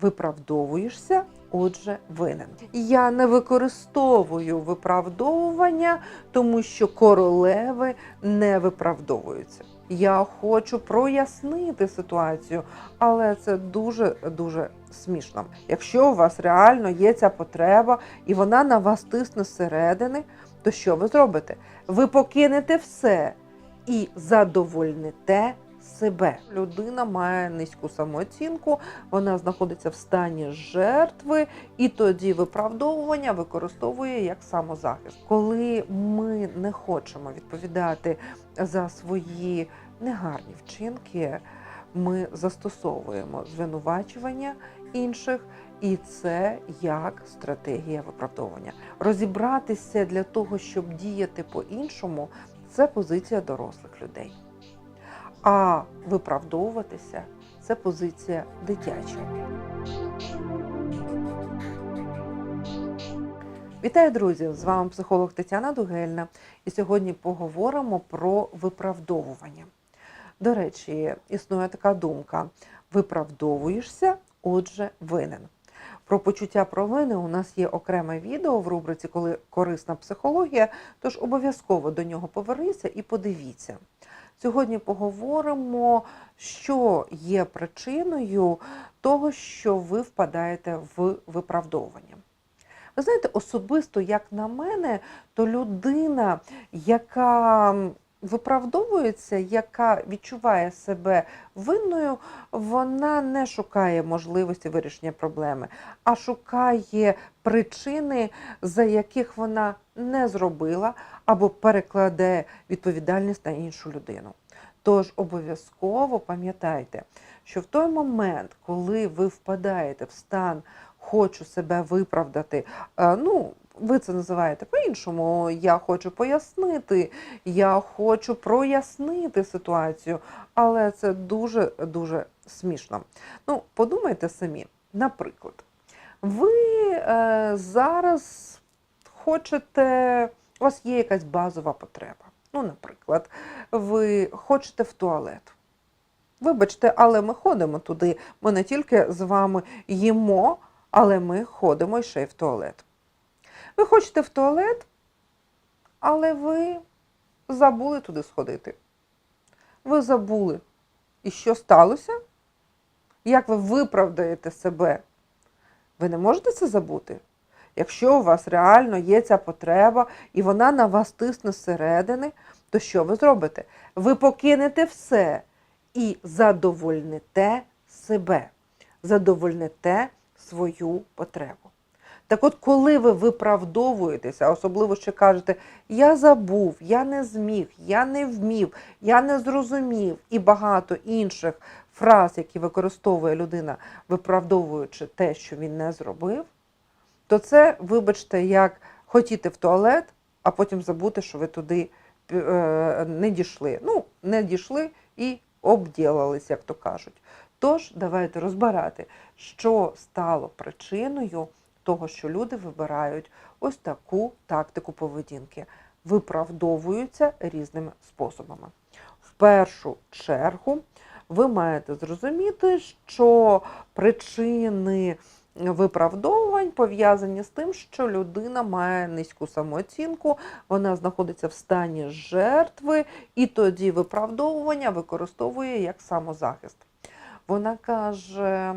Виправдовуєшся, отже, винен. Я не використовую виправдовування, тому що королеви не виправдовуються. Я хочу прояснити ситуацію, але це дуже дуже смішно. Якщо у вас реально є ця потреба і вона на вас тисне зсередини, то що ви зробите? Ви покинете все і задовольните себе. Людина має низьку самооцінку, вона знаходиться в стані жертви, і тоді виправдовування використовує як самозахист. Коли ми не хочемо відповідати за свої негарні вчинки, ми застосовуємо звинувачування інших. І це як стратегія виправдовування. Розібратися для того, щоб діяти по-іншому, це позиція дорослих людей. А виправдовуватися це позиція дитяча. Вітаю, друзі! З вами психолог Тетяна Дугельна. І сьогодні поговоримо про виправдовування. До речі, існує така думка: виправдовуєшся, отже, винен. Про почуття провини у нас є окреме відео в рубриці Коли корисна психологія, тож обов'язково до нього поверніться і подивіться. Сьогодні поговоримо, що є причиною того, що ви впадаєте в виправдовування. Ви знаєте, особисто, як на мене, то людина, яка виправдовується, яка відчуває себе винною, вона не шукає можливості вирішення проблеми, а шукає причини, за яких вона не зробила або перекладе відповідальність на іншу людину. Тож обов'язково пам'ятайте, що в той момент, коли ви впадаєте в стан хочу себе виправдати, е, ну, ви це називаєте по-іншому. Я хочу пояснити, я хочу прояснити ситуацію, але це дуже дуже смішно. Ну, подумайте самі, наприклад, ви е, зараз хочете, у вас є якась базова потреба. Ну, наприклад, ви хочете в туалет. Вибачте, але ми ходимо туди. Ми не тільки з вами їмо, але ми ходимо ще й в туалет. Ви хочете в туалет, але ви забули туди сходити. Ви забули. І що сталося? Як ви виправдаєте себе? Ви не можете це забути? Якщо у вас реально є ця потреба і вона на вас тисне зсередини, то що ви зробите? Ви покинете все і задовольните себе, задовольните свою потребу. Так от, коли ви виправдовуєтеся, особливо що кажете, я забув, я не зміг, я не вмів, я не зрозумів і багато інших фраз, які використовує людина, виправдовуючи те, що він не зробив, то це, вибачте, як хотіти в туалет, а потім забути, що ви туди е, не дійшли. Ну, не дійшли і обділались, як то кажуть. Тож, давайте розбирати, що стало причиною того, що люди вибирають ось таку тактику поведінки, виправдовуються різними способами. В першу чергу ви маєте зрозуміти, що причини виправдовувань пов'язані з тим, що людина має низьку самооцінку, вона знаходиться в стані жертви, і тоді виправдовування використовує як самозахист. Вона каже: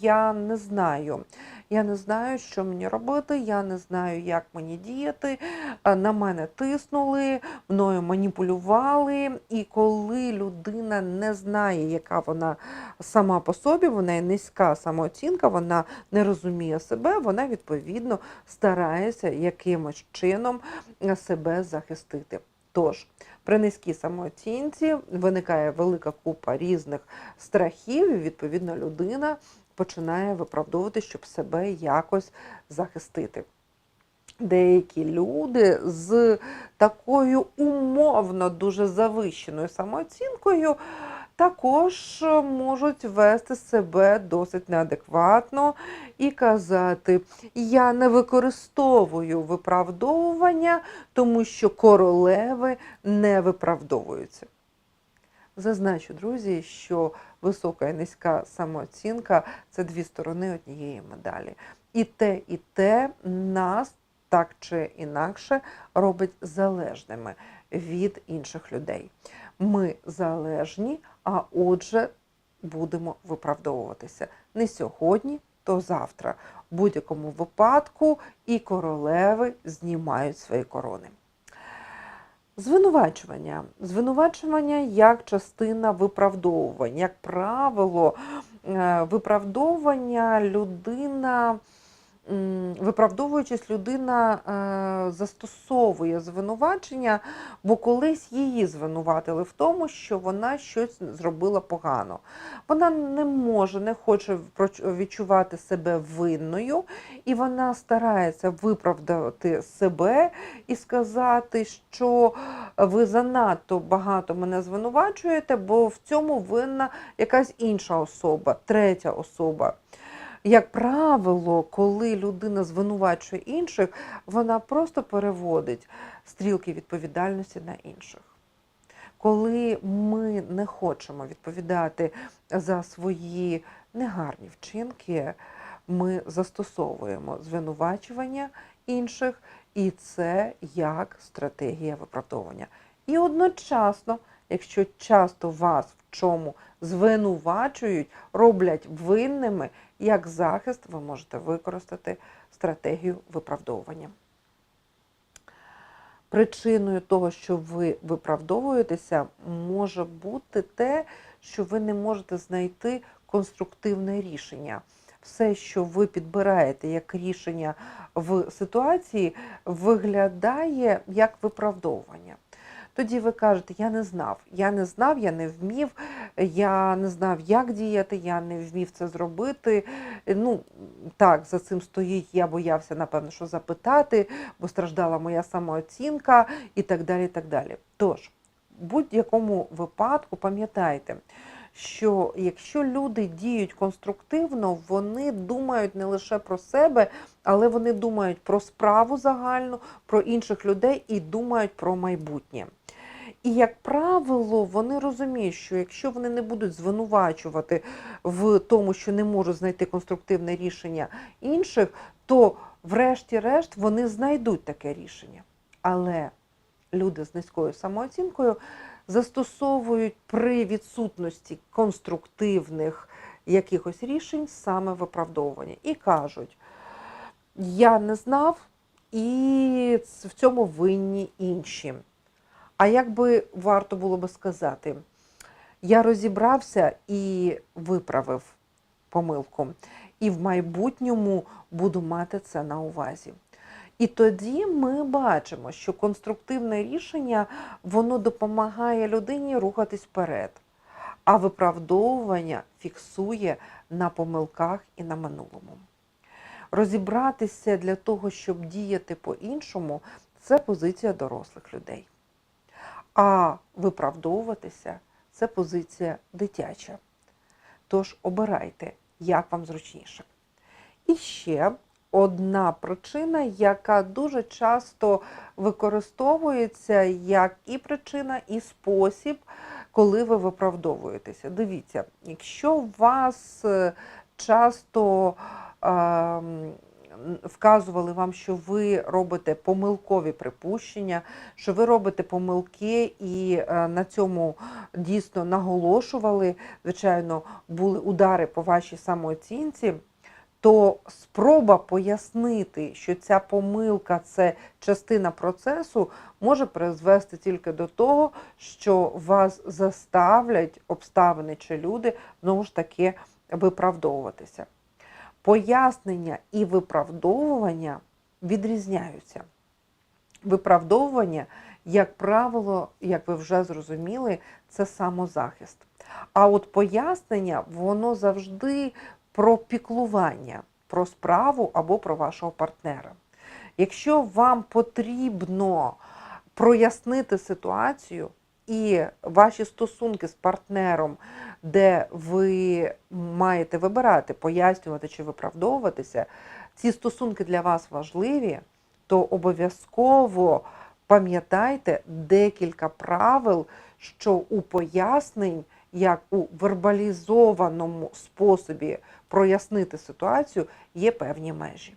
Я не знаю, я не знаю, що мені робити, я не знаю, як мені діяти. На мене тиснули, мною маніпулювали. І коли людина не знає, яка вона сама по собі, вона є низька самооцінка, вона не розуміє себе, вона відповідно старається якимось чином себе захистити. Тож, при низькій самооцінці виникає велика купа різних страхів, і відповідно людина починає виправдовувати, щоб себе якось захистити. Деякі люди з такою умовно дуже завищеною самооцінкою також можуть вести себе досить неадекватно і казати: Я не використовую виправдовування, тому що королеви не виправдовуються. Зазначу, друзі, що висока і низька самооцінка це дві сторони однієї медалі. І те, і те нас так чи інакше робить залежними від інших людей. Ми залежні, а отже, будемо виправдовуватися не сьогодні, то завтра. В будь-якому випадку і королеви знімають свої корони. Звинувачування. Звинувачування як частина виправдовувань. Як правило, е, виправдовування людина, виправдовуючись, людина е, застосовує звинувачення, бо колись її звинуватили в тому, що вона щось зробила погано. Вона не може, не хоче відчувати себе винною, і вона старається виправдати себе і сказати, що ви занадто багато мене звинувачуєте, бо в цьому винна якась інша особа, третя особа. Як правило, коли людина звинувачує інших, вона просто переводить стрілки відповідальності на інших. Коли ми не хочемо відповідати за свої негарні вчинки, ми застосовуємо звинувачування інших, і це як стратегія виправдовування. І одночасно, якщо часто вас в чому звинувачують, роблять винними, як захист, ви можете використати стратегію виправдовування. Причиною того, що ви виправдовуєтеся, може бути те, що ви не можете знайти конструктивне рішення. Все, що ви підбираєте як рішення в ситуації, виглядає як виправдовування. Тоді ви кажете, я не знав, я не знав, я не вмів, я не знав, як діяти, я не вмів це зробити. Ну, так, за цим стоїть, я боявся, напевно, що запитати, бо страждала моя самооцінка і так далі. І так далі. Тож, в будь-якому випадку пам'ятайте, що якщо люди діють конструктивно, вони думають не лише про себе, але вони думають про справу загальну, про інших людей і думають про майбутнє. І, як правило, вони розуміють, що якщо вони не будуть звинувачувати в тому, що не можуть знайти конструктивне рішення інших, то, врешті-решт, вони знайдуть таке рішення. Але люди з низькою самооцінкою застосовують при відсутності конструктивних якихось рішень саме виправдовування і кажуть: я не знав, і в цьому винні інші. А як би варто було би сказати, я розібрався і виправив помилку, і в майбутньому буду мати це на увазі. І тоді ми бачимо, що конструктивне рішення воно допомагає людині рухатись вперед, а виправдовування фіксує на помилках і на минулому. Розібратися для того, щоб діяти по-іншому, це позиція дорослих людей. А виправдовуватися це позиція дитяча. Тож обирайте, як вам зручніше. І ще одна причина, яка дуже часто використовується як і причина, і спосіб, коли ви виправдовуєтеся. Дивіться, якщо вас е, часто е, вказували вам, що ви робите помилкові припущення, що ви робите помилки і е, на цьому дійсно наголошували, звичайно, були удари по вашій самооцінці то спроба пояснити, що ця помилка це частина процесу, може призвести тільки до того, що вас заставлять обставини чи люди знову ж таки виправдовуватися. Пояснення і виправдовування відрізняються. Виправдовування, як правило, як ви вже зрозуміли, це самозахист. А от пояснення, воно завжди про піклування, про справу або про вашого партнера. Якщо вам потрібно прояснити ситуацію і ваші стосунки з партнером, де ви маєте вибирати, пояснювати чи виправдовуватися, ці стосунки для вас важливі, то обов'язково Пам'ятайте декілька правил, що у пояснень, як у вербалізованому способі прояснити ситуацію, є певні межі.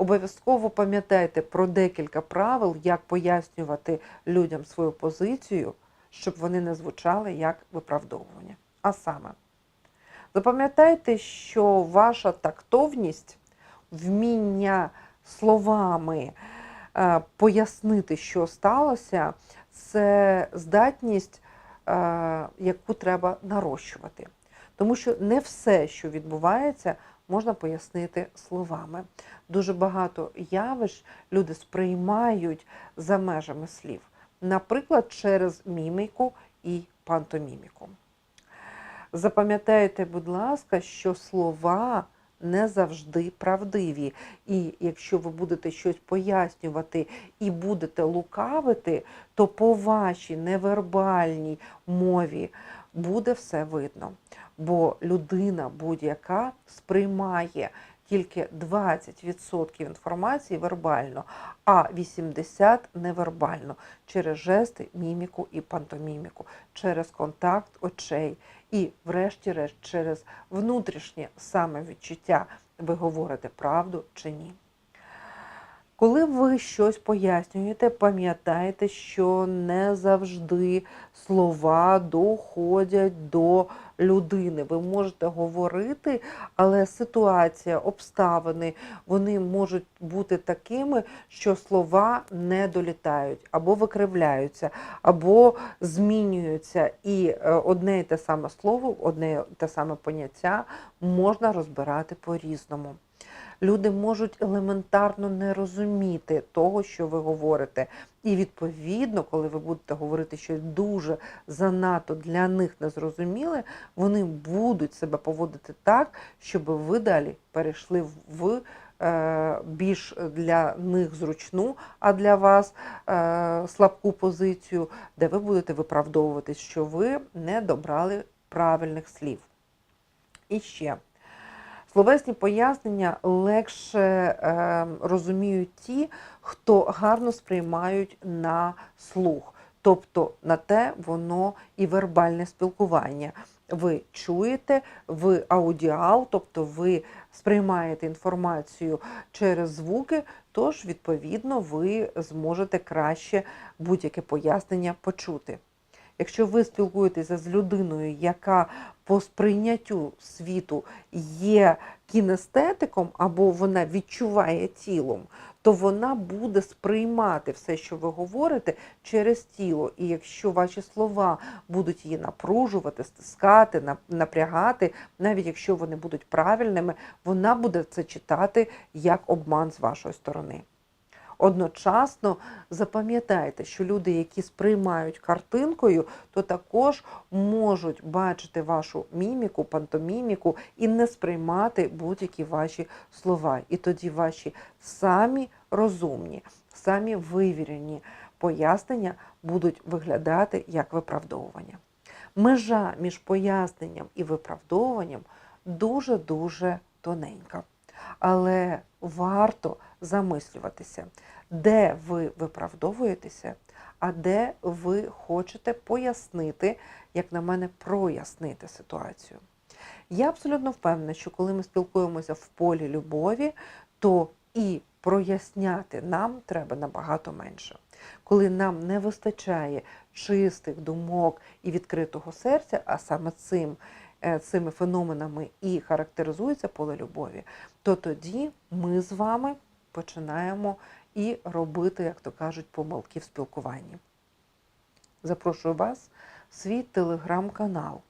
Обов'язково пам'ятайте про декілька правил, як пояснювати людям свою позицію, щоб вони не звучали як виправдовування. А саме, запам'ятайте, що ваша тактовність, вміння словами е, пояснити, що сталося, це здатність, е, яку треба нарощувати. Тому що не все, що відбувається, можна пояснити словами. Дуже багато явищ люди сприймають за межами слів, наприклад, через міміку і пантоміміку. Запам'ятайте, будь ласка, що слова не завжди правдиві. І якщо ви будете щось пояснювати і будете лукавити, то по вашій невербальній мові буде все видно. Бо людина будь-яка сприймає тільки 20% інформації вербально, а 80% невербально через жести, міміку і пантоміміку, через контакт очей і, врешті-решт, через внутрішнє самовідчуття, ви говорите правду чи ні. Коли ви щось пояснюєте, пам'ятайте, що не завжди слова доходять до людини. Ви можете говорити, але ситуація, обставини вони можуть бути такими, що слова не долітають, або викривляються, або змінюються. І е, одне і те саме слово, одне і те саме поняття можна розбирати по-різному. Люди можуть елементарно не розуміти того, що ви говорите. І відповідно, коли ви будете говорити щось дуже занадто для них незрозуміле, вони будуть себе поводити так, щоб ви далі перейшли в е, більш для них зручну, а для вас е, слабку позицію, де ви будете виправдовуватись, що ви не добрали правильних слів. І ще. Словесні пояснення легше е, розуміють ті, хто гарно сприймають на слух. Тобто на те воно і вербальне спілкування. Ви чуєте, ви аудіал, тобто ви сприймаєте інформацію через звуки, тож, відповідно, ви зможете краще будь-яке пояснення почути. Якщо ви спілкуєтеся з людиною, яка по сприйняттю світу є кінестетиком, або вона відчуває тілом, то вона буде сприймати все, що ви говорите, через тіло. І якщо ваші слова будуть її напружувати, стискати, напрягати, навіть якщо вони будуть правильними, вона буде це читати як обман з вашої сторони. Одночасно запам'ятайте, що люди, які сприймають картинкою, то також можуть бачити вашу міміку, пантоміміку і не сприймати будь-які ваші слова. І тоді ваші самі розумні, самі вивірені пояснення будуть виглядати як виправдовування. Межа між поясненням і виправдовуванням дуже-дуже тоненька. Але варто замислюватися, де ви виправдовуєтеся, а де ви хочете пояснити, як на мене, прояснити ситуацію. Я абсолютно впевнена, що коли ми спілкуємося в полі любові, то і проясняти нам треба набагато менше. Коли нам не вистачає чистих думок і відкритого серця, а саме цим цими феноменами і характеризується поле любові, то тоді ми з вами починаємо і робити, як то кажуть, помилки в спілкуванні. Запрошую вас в свій телеграм-канал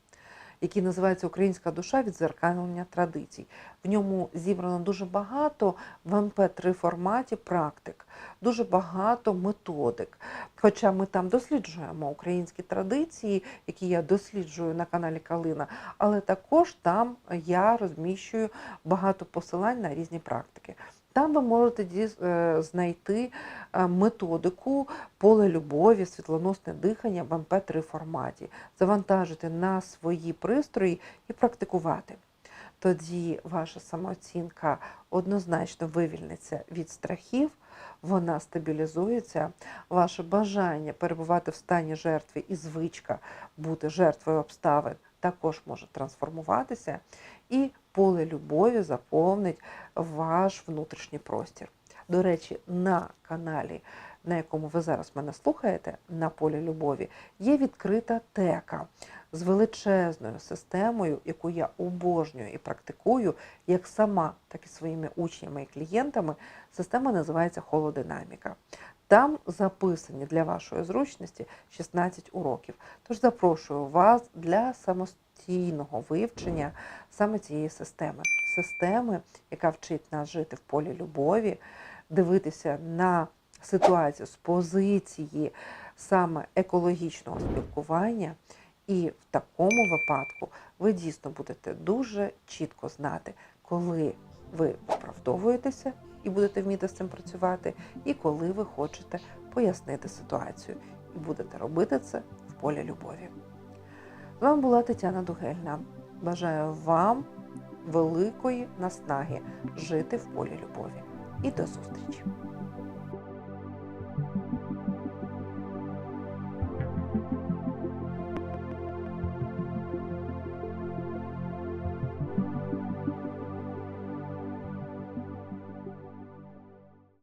який називається Українська душа відзеркалення традицій. В ньому зібрано дуже багато в МП3 форматі практик, дуже багато методик. Хоча ми там досліджуємо українські традиції, які я досліджую на каналі Калина, але також там я розміщую багато посилань на різні практики. Там ви можете е, знайти е, методику поле любові, світлоносне дихання в МП3 форматі, завантажити на свої пристрої і практикувати. тоді ваша самооцінка однозначно вивільниться від страхів, вона стабілізується, ваше бажання перебувати в стані жертви і звичка бути жертвою обставин також може трансформуватися, і поле любові заповнить ваш внутрішній простір. До речі, на каналі, на якому ви зараз мене слухаєте, на полі любові, є відкрита тека з величезною системою, яку я обожнюю і практикую, як сама, так і своїми учнями і клієнтами. Система називається Холодинаміка. Там записані для вашої зручності 16 уроків. Тож запрошую вас для самостійного вивчення саме цієї системи. Системи, яка вчить нас жити в полі любові, дивитися на ситуацію з позиції саме екологічного спілкування. І в такому випадку ви дійсно будете дуже чітко знати, коли ви виправдовуєтеся і будете вміти з цим працювати, і коли ви хочете пояснити ситуацію, і будете робити це в полі любові. З вами була Тетяна Дугельна. Бажаю вам великої наснаги жити в полі любові. І до зустрічі!